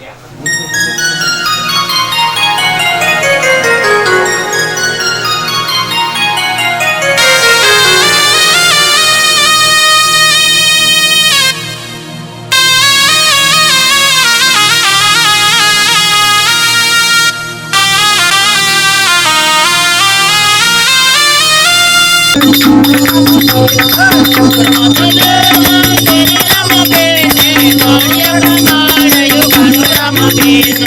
Yeah.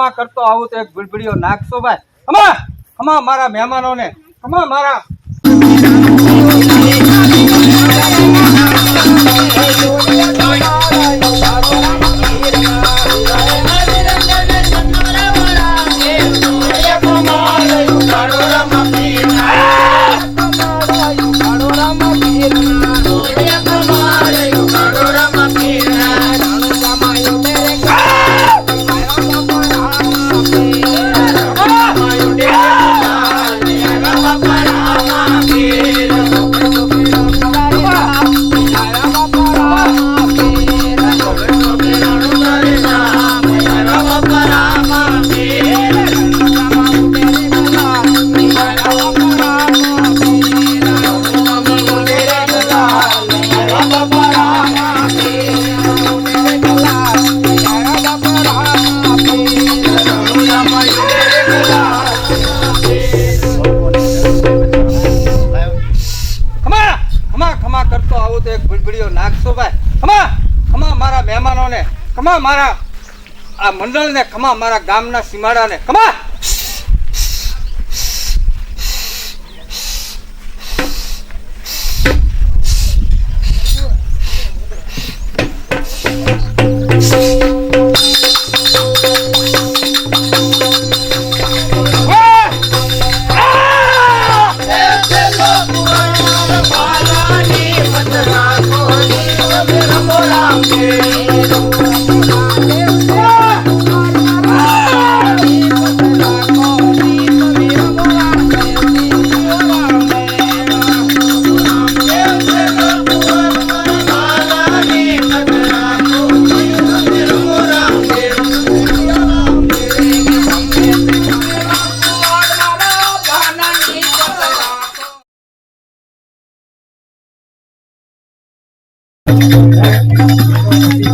ખમા કરતો આવું તો એક બિડબિડીઓ નાખશો ભાઈ. ખમા ખમા મારા મહેમાનોને ખમા મારા ખમા મારા આ મંડળને ખમા મારા ગામના સીમાડાને ખમા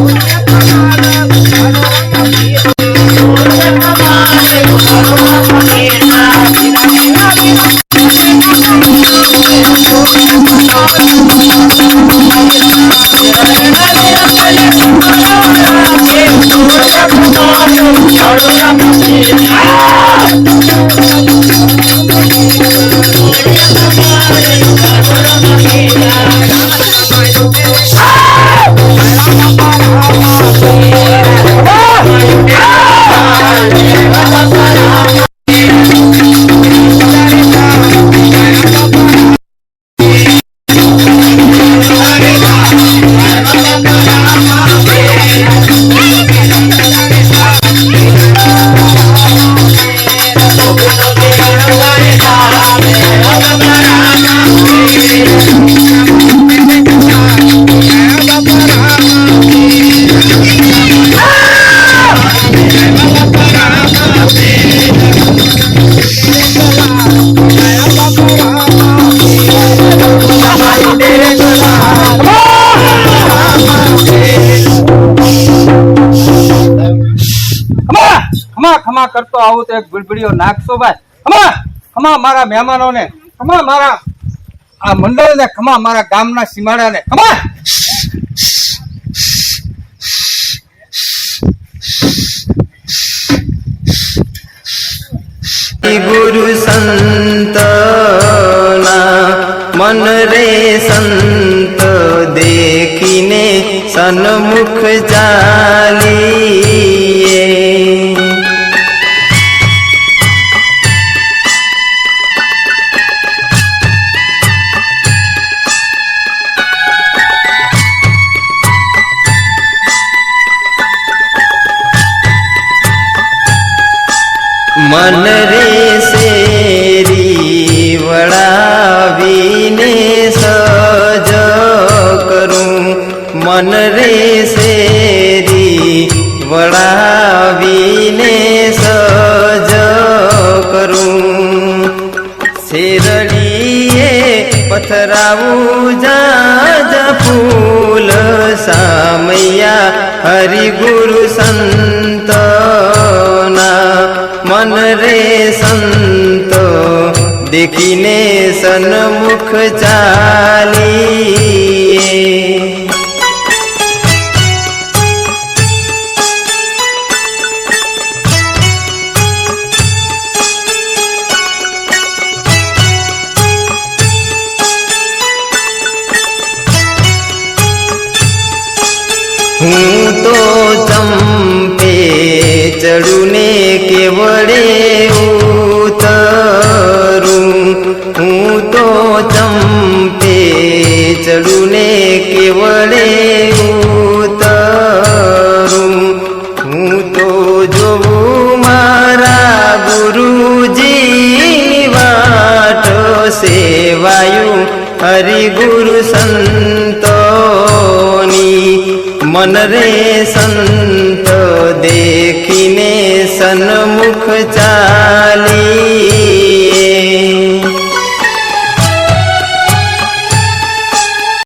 உலகப்படாத ખમા કરતો આવું તો એક ભીડભીડીઓ નાખશો ભાઈ. હમા હમા મારા મહેમાનોને હમા મારા આ મંડળને, ખમા મારા ગામના સીમાડાને, ખમા. ગુરુ સંત મન રે સંત દેખીને સન્મુખ ચાલીએ મન રે શેરી વળાવીને સજ કરું. મન રે શેરી વળાવીને સજ કરું. શેરડીએ પથરાવું જાજ ફૂલ સામૈયા હરિગુરુ સંતના मन रे संतो देखिने सन्तिने सन्मुखचा गुरु संतोनी मन रे संत देखिने